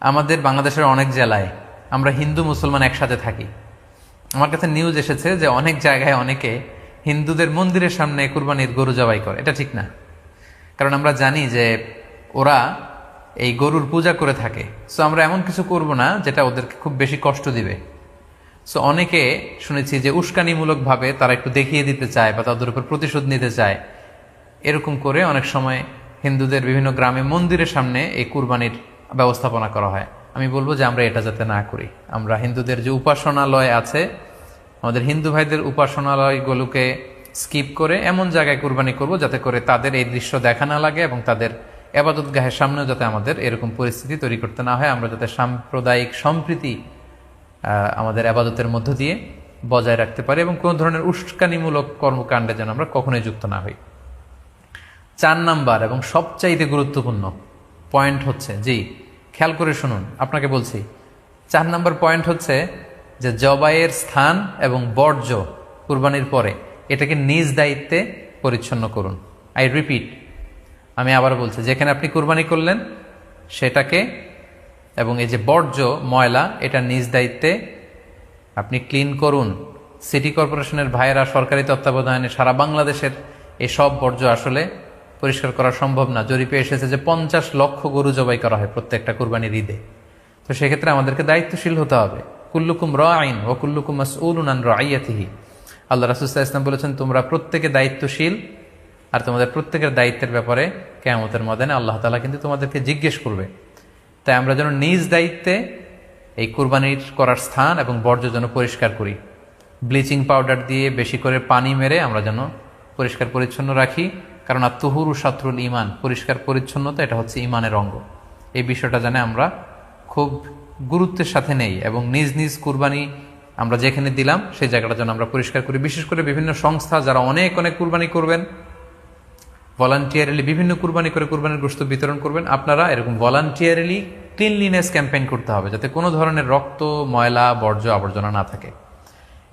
আমাদের বাংলাদেশের অনেক জেলায় আমরা হিন্দু মুসলমান একসাথে থাকি। আমার কাছে নিউজ এসেছে যে অনেক জায়গায় অনেকে হিন্দুদের মন্দিরের সামনে কুরবানির গরু জবাই করে। এটা ঠিক না। কারণ আমরা জানি যে ওরা এই গরুর পূজা করে থাকে। সো আমরা এমন কিছু করব না যেটা ওদেরকে খুব বেশি কষ্ট দিবে। সো অনেকে শুনেছি যে উস্কানিমূলকভাবে তারা একটু দেখিয়ে দিতে চায় বা তাদের উপর প্রতিশোধ নিতে চায়। এরকম করে অনেক সময় হিন্দুদের বিভিন্ন গ্রামে মন্দিরের সামনে এই কুরবানির ব্যবস্থাপনা করা হয়। আমি বলব যে আমরা এটা যাতে না করি। আমরা হিন্দুদের যে উপাসনালয় আছে, আমাদের হিন্দু ভাইদের উপাসনালয়গুলোকে স্কিপ করে এমন জায়গায় কুরবানি করব যাতে করে তাদের এই দৃশ্য দেখা না লাগে এবং তাদের এবাদত গাহের সামনেও যাতে আমাদের এরকম পরিস্থিতি তৈরি করতে না হয়। আমরা যাতে সাম্প্রদায়িক সম্প্রীতি আমাদের আবাদতের মধ্য দিয়ে বজায় রাখতে পারি এবং কোনো ধরনের উস্কানিমূলক কর্মকাণ্ডে যেন আমরা কখনোই যুক্ত না হই। চার নাম্বার এবং সবচাইতে গুরুত্বপূর্ণ পয়েন্ট হচ্ছে, জি, খেয়াল করে শুনুন, আপনাকে বলছি। চার নম্বর পয়েন্ট হচ্ছে যে জবাইয়ের স্থান এবং বর্জ্য কুরবানির পরে এটাকে নিজ দায়িত্বে পরিচ্ছন্ন করুন। আই রিপিট আমি আবার বলছি, যেখানে আপনি কুরবানি করলেন, সেটাকে এবং এই যে বর্জ্য, ময়লা, এটা নিজ দায়িত্বে আপনি ক্লিন করুন। সিটি কর্পোরেশনের ভাইয়েরা সরকারি তত্ত্বাবধানে সারা বাংলাদেশের এই সব বর্জ্য আসলে পরিষ্কার করা সম্ভব না। জরিপে এসেছে যে পঞ্চাশ লক্ষ গরু জবাই করা হয় প্রত্যেকটা কুরবানির ঈদে। তো সেক্ষেত্রে আমাদেরকে দায়িত্বশীল হতে হবে। কুল্লুকুম র আইন ও কুল্লুকুম মাসউলুন র আইয়াতিহি আল্লাহ রাসুস্তা ইসলাম বলেছেন, তোমরা প্রত্যেকে দায়িত্বশীল আর তোমাদের প্রত্যেকের দায়িত্বের ব্যাপারে কেয়ামতের ময়দানে আল্লাহ তালা কিন্তু তোমাদেরকে জিজ্ঞেস করবে। তাই আমরা যেন নিজ দায়িত্বে এই কুরবানির করার স্থান এবং বর্জ্য যেন পরিষ্কার করি। ব্লিচিং পাউডার দিয়ে বেশি করে পানি মেরে আমরা যেন পরিষ্কার পরিচ্ছন্ন রাখি। কারণ আত্মহুরু শাত্রুল ইমান পরিষ্কার পরিচ্ছন্নতা, এটা হচ্ছে ইমানের অঙ্গ। এই বিষয়টা জানে আমরা খুব গুরুত্বের সাথে নেই এবং নিজ নিজ কুরবানি আমরা যেখানে দিলাম, সেই জায়গাটা যেন আমরা পরিষ্কার করি। বিশেষ করে বিভিন্ন সংস্থা যারা অনেক অনেক কুরবানি করবেন ভলান্টিয়ারিলি বিভিন্ন কুরবানি করে কুরবানির গোস্ত বিতরণ করবেন, আপনারা এরকম ভলান্টিয়ারিলি ক্লিনলিনেস ক্যাম্পেইন করতে হবে, যাতে কোনো ধরনের রক্ত, ময়লা, বর্জ্য, আবর্জনা না থাকে।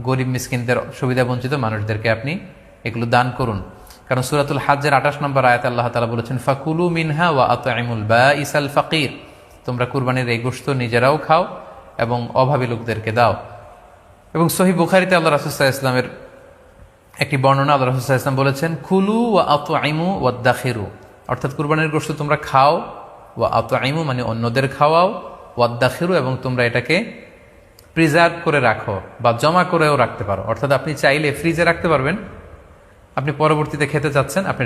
গরিব মিসকিনদের সুবিধা বঞ্চিত মানুষদেরকে আপনি এগুলো দান করুন। কারণ সুরাতুল হাজ্জের আঠাশ নম্বর আয়াত আল্লাহ তালা বলেছেন, ফাকুলু মিনহা ওয়া আতআইমুল বা ইসাল ফাকির। তোমরা কুরবানির এই গোস্ত নিজেরাও খাও এবং অভাবী লোকদেরকে দাও। এবং সহি বুখারিতে আল্লাহ রাসুসাহ ইসলামের একটি বর্ণনা আল্লাহ রাসুসাহ ইসলাম বলেছেন খুলু ওয়া আত আইমু ওয়া দাখিরু অর্থাৎ কুরবানির গোস্ত তোমরা খাও, ওয়া আত আইমু মানে অন্যদের খাওয়াও, ওয়া দাখিরু এবং তোমরা এটাকে প্রিজার্ভ করে রাখো বা জমা করেও রাখতে পারো। অর্থাৎ আপনি চাইলে ফ্রিজে রাখতে পারবেন। আপনি পরবর্তীতে খেতে চাচ্ছেন, আপনি